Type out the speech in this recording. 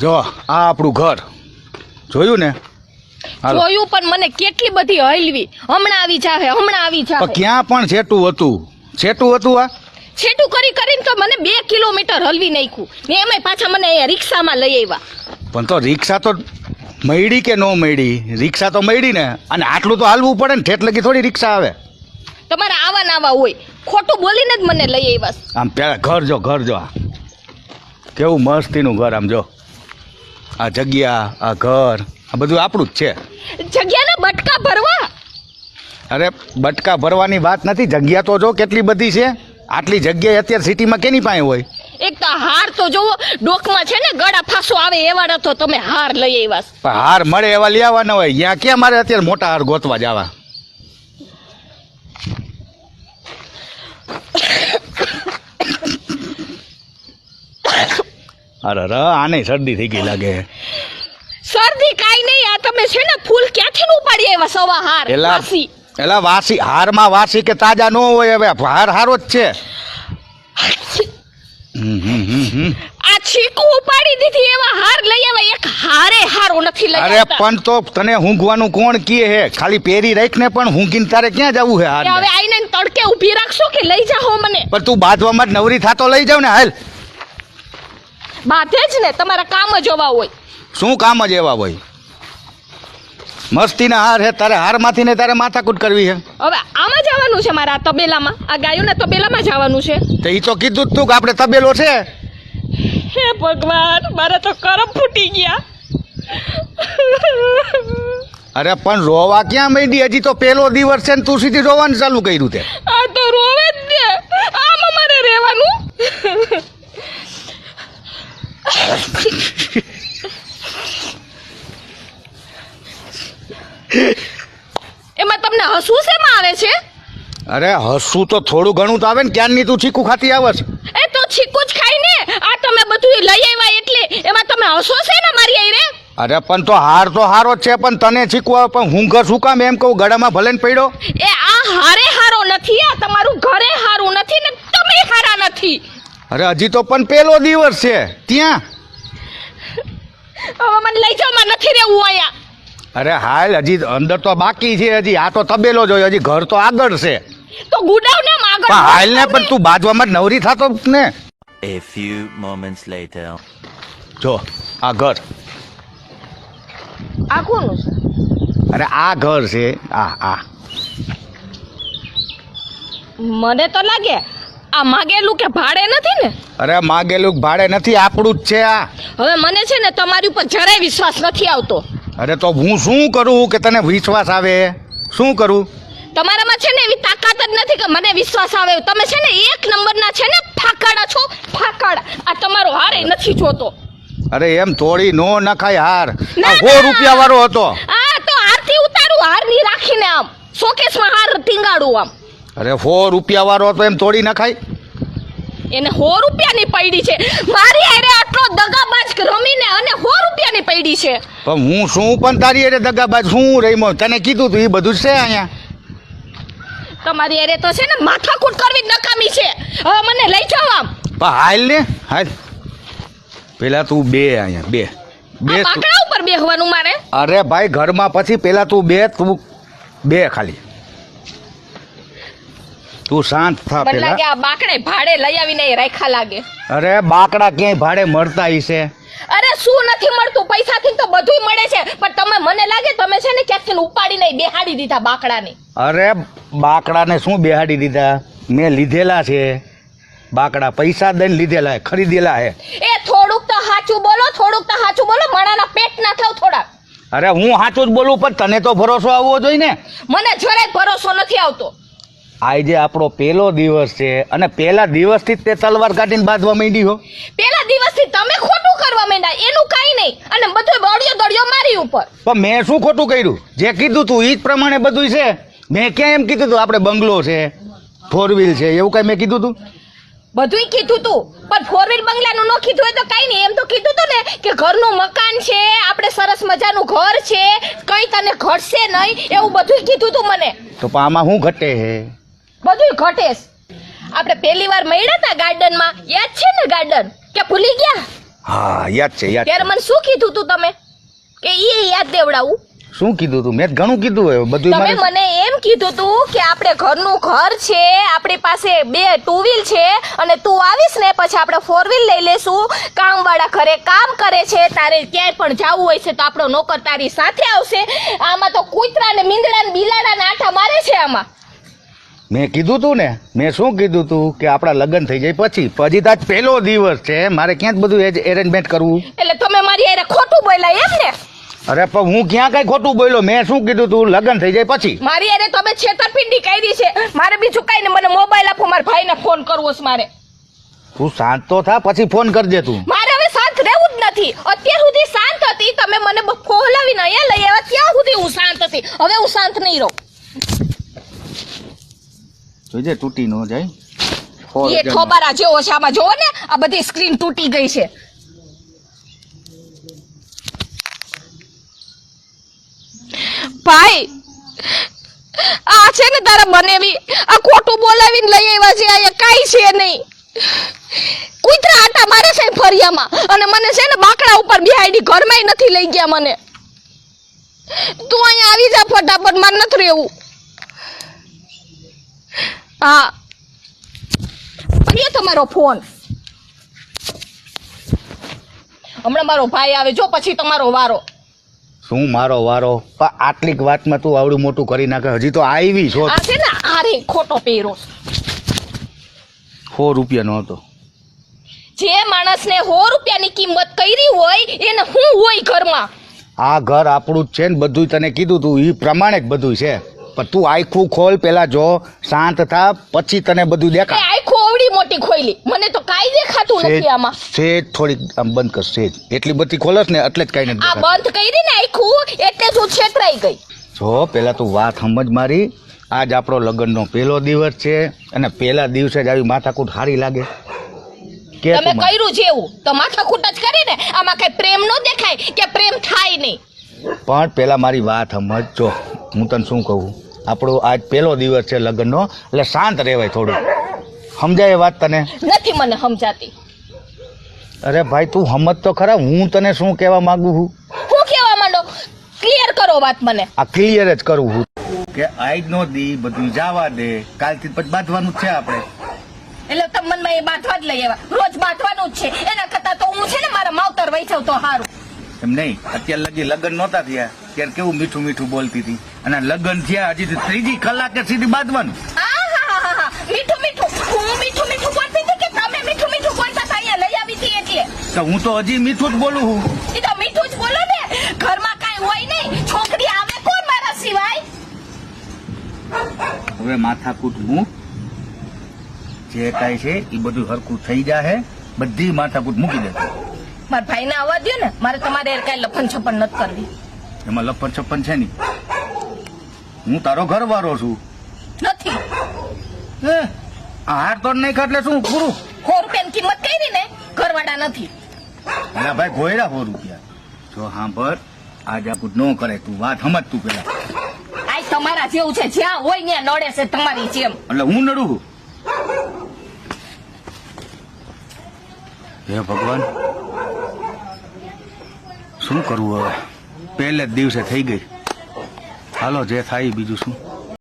જો આ આપણું ઘર. જોયું ને? જોયું પણ મને કેટલી બધી હલવી. હમણાં આવી જાવે હમણાં આવી જાવે ક્યાં પણ છેટું હતું? છેટું હતું આ? છેટું કરી કરીને તો મને બે કિલોમીટર હલવી નાખ્યું. ને એમાંય પાછા મને અહીંયા રિક્ષામાં લઈ આવ્યા. પણ તો રિક્ષા તો મળી કે ન મળી રિક્ષા તો મળી ને. અને આટલું તો હાલવું પડે ને ઠેઠ લગી થોડી રિક્ષા આવે. તમારે આવા ના આવા હોય. ખોટું બોલીને જ મને લઈ આવ્યા. આમ પેલા ઘર જો ઘર જો કેવું મસ્તીનું ઘર આમ જો. આ જગ્યા આ ઘર આ બધું આપણું જ છે. જગ્યાના બટકા ભરવા? અરે બટકા ભરવાની વાત નથી. જગ્યા તો જો કેટલી બધી છે. આટલી જગ્યા અત્યારે સિટીમાં કેની પાસે હોય? એક તો હાર તો જોવો ડોકમાં છે ને ગળા ફાંસો આવે એવા તો તમે હાર લઈ આવ્યા હાર મળે એવા લઈ આવવાના હોય. ત્યાં ક્યાં મારે અત્યારે મોટા હાર ગોતવા જવા અરે અરે આને શરદી થઈ ગઈ લાગે. શરદી કાઈ નહીં આ તમે છે ને ફૂલ ક્યાંથી ઉપાડી આવ્યા સવા હાર વાસી. એલા વાસી હારમાં વાસી કે તાજા ન હોય હવે? હાર હારો જ છે. આ છીકુ ઉપાડી દીધી એવા હાર લઈ આવ્યા એક હારે હારો નથી લઈ અરે પણ તો તને ઊંઘવાનું કોણ કીએ હે? ખાલી પહેરી રાખને પણ ઊંઘીને તારે ક્યાં જવું હે હાર હવે આઈને તડકે ઊભી રાખશો કે લઈ જાઓ મને? પણ તું બાંધવામાં જ નવરી થાતો લઈ જાવ ને હાલ. બાધે જ ને તમારા કામ જ એવા હોય. શું કામ જ એવા હોય? મસ્તીના હાર હે તારે હારમાંથી ને તારે માથાકૂટ કરવી હે. હવે આમાં જવાનું છે મારા આ તબેલામાં? આ ગાયોના તબેલામાં જવાનું છે? તો એ તો કીધું જ તું કે આપણે તબેલો છે. હે ભગવાન મારા તો કરમ ફૂટી ગયા. અરે પણ રોવા ક્યાં માંડી? હજી તો પેલો દિવસ છે ને તું સીધી રોવાનું ચાલુ કર્યું તે. આ તો રોવે જ ને. આમાં મારે રહેવાનું. એમાં તમને હસવું શેમ આવે છે? અરે હસવું તો થોડું ઘણું તો આવે ને ક્યારની તું ચીકુ ખાતી આવસ એ તો છીકું જ ખાઈ ને. આ તમે બધું લઈ આવ્યા એટલે એમાં તમે હસો છે ને મારી આઈ રે અરે પણ તો હાર તો હારો જ છે પણ તને ચીકુ આવે પણ હું ઘર શું કામ એમ કહું? ગળામાં ભલે ને પડ્યો? એ આ હારે હારો નથી આ તમારું ઘરે હારું નથી ને તમે હારા નથી. અરે હજી તો પણ પેલો દિવસ છે. ત્યાં? હવે મને લઈ જાઓ મને નથી રહેવું અહીંયા. અરે હાલ હજી અંદર તો બાકી છે હજી. આ તો તબેલો જોયો હજી ઘર તો આગળ છે. તો ગુડાવ ને આમ આગળ પણ હાલ ને પણ તું બાજવામાં જ નવરી થતો ને. A few moments later. જો આ ઘર. આ કોનું છે? અરે આ ઘર છે. આ આ. મને તો લાગે આ માગેલું કે ભાડે નથી ને? અરે માગેલું ભાડે નથી આપણું જ છે આ. હવે મને છે ને તમારી ઉપર જરાય વિશ્વાસ નથી આવતો. અરે તો હું શું કરું કે તને વિશ્વાસ આવે? શું કરું? તમારામાં છે ને એવી તાકાત જ નથી કે મને વિશ્વાસ આવે. તમે છે ને એક નંબરના છે ને ફાકાડા છો ફાકાડા આ તમારો હારે નથી જોતો. અરે એમ થોડી નો નખાય હાર. આ સો રૂપિયા વાળો હતો. આ તો હારથી ઉતારું હારની રાખીને આમ. શોકેસમાં હાર ટીંગાડું આમ. અરે સો રૂપિયા વાળો હતો એમ તોડી નખાય? એને સો રૂપિયાની પૈડી છે. મારી હારે આટલો દગાબાજ રમીને અને સો રૂપિયાની પૈડી છે. પણ હું શું પણ તારી અરે દગાબાજ શું રહીમો તને કીધું તું એ બધું છે અહીંયા? તમારી હારે તો છે ને માથાકૂટ કરવી નકામી છે. હવે મને લઈ જાઓ આમ. પણ હાલ ને હાલ. પેલા તું બે અહીંયા બે. બે બાકડા ઉપર બેહવાનું મારે? અરે ભાઈ ઘરમાં પછી પેલા તું બે તું બે ખાલી. તું શાંત થા મને લાગે આ બાકડે ભાડે લઈ આવીને એ રાખ્યા લાગે. અરે બાકડા ક્યાંય ભાડે મળતા હશે? અરે શું નથી મળતું? પૈસાથી તો બધુંય મળે છે. પણ તમે મને લાગે તમે છે ને ક્યાંક ઉપાડીને બેહાડી દીધા બાકડાને અરે બાકડાને શું બેહાડી દીધા? મેં લીધેલા છે. બાકડા પૈસા દઈને લીધેલા હે ખરીદેલા હે એ થોડુંક તો સાચું બોલો થોડુંક તો સાચું બોલો. મણાના પેટ ના થાવ થોડા અરે હું સાચું જ બોલું પણ તને તો ભરોસો આવવો જોઈએ ને. મને જરાય ભરોસો નથી આવતો. આજે આપણો પહેલો દિવસ છે અને પહેલા દિવસથી જ તે તલવાર કાઢીને બાંધવા માંડી હો. પેલા દિવસથી તમે ખોટું કરવા માંડ્યા એનું કાંઈ નહીં. અને બધું દોડ્યો દોડ્યો મારી ઉપર. પણ મેં શું ખોટું કર્યું? જે કીધું તું એ જ પ્રમાણે બધું છે? મેં ક્યાં એમ કીધું તું આપણે બંગલો છે ફોર વ્હીલ છે એવું કઈ મેં કીધું તું? બધુંય કીધું તું પણ ફોર વ્હીલ બંગલાનું ન કીધું હોય તો કઈ નહીં. એમ તો કીધું તું ને કે ઘરનું મકાન છે આપણે સરસ મજાનું ઘર છે કઈ તને ઘટશે નહીં એવું બધુંય કીધું તું મને. તો આમાં શું ઘટે હે? બધુંય ઘટેશ આપણે પહેલી વાર મળ્યા હતા ગાર્ડનમાં. યાદ છે ને ગાર્ડન? કે ભૂલી ગયા? હા યાદ છે યાદ ત્યારે મને શું કીધું તું તમે? કે એ યાદ દેવડાવું. શું કીધું તું? મેં ઘણું કીધું હવે બધું તમે મને એમ કીધું તું કે આપણે ઘરનું ઘર છે આપણી પાસે બે ટુ વ્હીલ છે અને તું આવીશ ને પછી આપણે ફોર વ્હીલ લઈ લેશું. કામવાળા ઘરે કામ કરે છે તારે ક્યાંય પણ જવું હોય છે તો આપણો નોકર તારી સાથે આવશે. આમાં તો કૂતરા ને મીંદડા ને બિલાડા ને આઠા મારે છે આમાં. મેં કીધું તું ને મેં શું કીધું તું કે આપણા લગ્ન થઈ જાય પછી? પછી તો આજ પહેલો દિવસ છે મારે ક્યાં બધું બધું એરેન્જમેન્ટ કરવું? એટલે તમે મારી હારે ખોટું બોલ્યા એમ ને? અરે પણ હું ક્યાં કઈ ખોટું બોલ્યો? મેં શું કીધું તું? લગ્ન થઈ જાય પછી. મારી હારે તમે છેતરપિંડી કરી છે. મારે બીજું કઈ ને મને મોબાઈલ આપો મારા ભાઈને ફોન કરવો છે મારે. તું શાંત તો થા પછી ફોન કરજે તું. મારે હવે શાંત રહેવું જ નથી. અત્યાર સુધી શાંત હતી તમે મને ફોલાવીને અહીંયા લઈ આવ્યા ત્યાં સુધી હું શાંત હતી. હવે હું શાંત નહીં રહું. જોઈજે તૂટી ન જાય. એ થોબારા જેવો છે આમાં જોવો ને આ બધી સ્ક્રીન તૂટી ગઈ છે. ભાઈ આ છે ને તારા બનેવી આ ખોટું બોલાવીને લઈ આવ્યા છે અહીંયા કાંઈ છે નહીં. કુતરા આટા મારે છે ફરિયામાં અને મને છે ને બાકડા ઉપર બિહાડી ઘરમાં નથી લઈ ગયા મને. તું અહીંયા આવી જા ફટાફટ મારે નથી રહેવું. હા અહીંયા તમારો ફોન હમણાં મારો ભાઈ આવે જો પછી તમારો વારો. શું મારો વારો? પણ આટલીક વાતમાં તું આવડું મોટું કરી નાખે. હજી તો આવી છો. આ છે ને આરે ખોટો પહેરો. સો રૂપિયાનો હતો. જે માણસને સો રૂપિયાની કિંમત કરી હોય એને શું હોય ઘરમાં. આ ઘર આપણું જ છે ને બધું તને કીધું તું. એ પ્રમાણે જ બધું છે. પણ તું આખું ખોલ પેલા જો. શાંત થા પછી તને બધું દેખા આખો અવડી મોટી ખોઈલી મને તો કાંઈ દેખાતું નથી આમાં. સેજ થોડીક આમ બંધ કર સેજ એટલી બધી ખોલસ ને એટલે જ કઈ નથી આ બંધ કરી ને આખું એટલે જ હું છેતરાઈ ગઈ. જો પેલા તું વાત સમજ મારી. આજ આપણો લગ્નનો પહેલો દિવસ છે અને પહેલા દિવસે જ આવી માથાકૂટ હારી લાગે. કે તમે કર્યું છે એવું? તો માથાકૂટ જ કરીને આમાં કઈ પ્રેમ નો દેખાય કે પ્રેમ થાય નહીં. પણ પેલા મારી વાત સમજ. જો હું તને શું કહું? આપણો આજ પહેલો દિવસ છે લગ્નનો એટલે શાંત રહેવાય થોડું સમજાય વાત તને? નથી મને સમજાતી. અરે ભાઈ તું સમજ તો ખરા હું તને શું કહેવા માંગુ છું? હું કેવા માંડો? ક્લિયર કરો વાત મને. આ ક્લિયર જ કરું છું. કે આજ નો દી બધું જવા દે. કાલથી પછી બાંધવાનું છે આપણે. એટલે તમે મનમાં એ બાંધવા જ લઈ આવ્યા. રોજ બાંધવાનું જ છે એના કરતા તો હું છે ને મારા માવતર વૈછવ તો સારું એમ નહીં. અત્યાર લગી લગ્ન નહોતા થયા. ત્યારે કેવું મીઠું મીઠું બોલતી હતી. અને લગ્ન થયા હજી ત્રીજી કલાકે સીધી બાંધવાનું. હું તો હું તો હજી મીઠું જ બોલું છું. એ તો મીઠું જ બોલો ને. ઘરમાં કાંઈ હોય નહીં. છોકરી આવે કોણ મારા સિવાય? હવે માથાકૂટ હું? જે કાંઈ છે એ બધું હરખું થઈ જાહે. બધી માથાકૂટ મૂકી દે મારા ભાઈને આવવા દો ને મારે તમારે હારે કાંઈ લફન છપન નથી કરવી. એમાં લપન છપ્પન છે નહીં. હું તારો ઘરવાળો છું. નથી. હે? આ હાર તો નહીં ખાટલે શું પૂરું? સો રૂપિયાની કિંમત કરી ને ઘરવાળા નથી. અલા ભાઈ ગોયડા સો રૂપિયા. જો સાંભળ આજ આપું ન કરે તું વાત સમજ તું પેલા. આ તમારા જેવું છે જ્યાં હોય ત્યાં નડે છે તમારી જેમ. એટલે હું નડું હે ભગવાન શું કરવું હવે? પહેલે જ દિવસે થઈ ગઈ. હાલો જે થાય બીજું શું?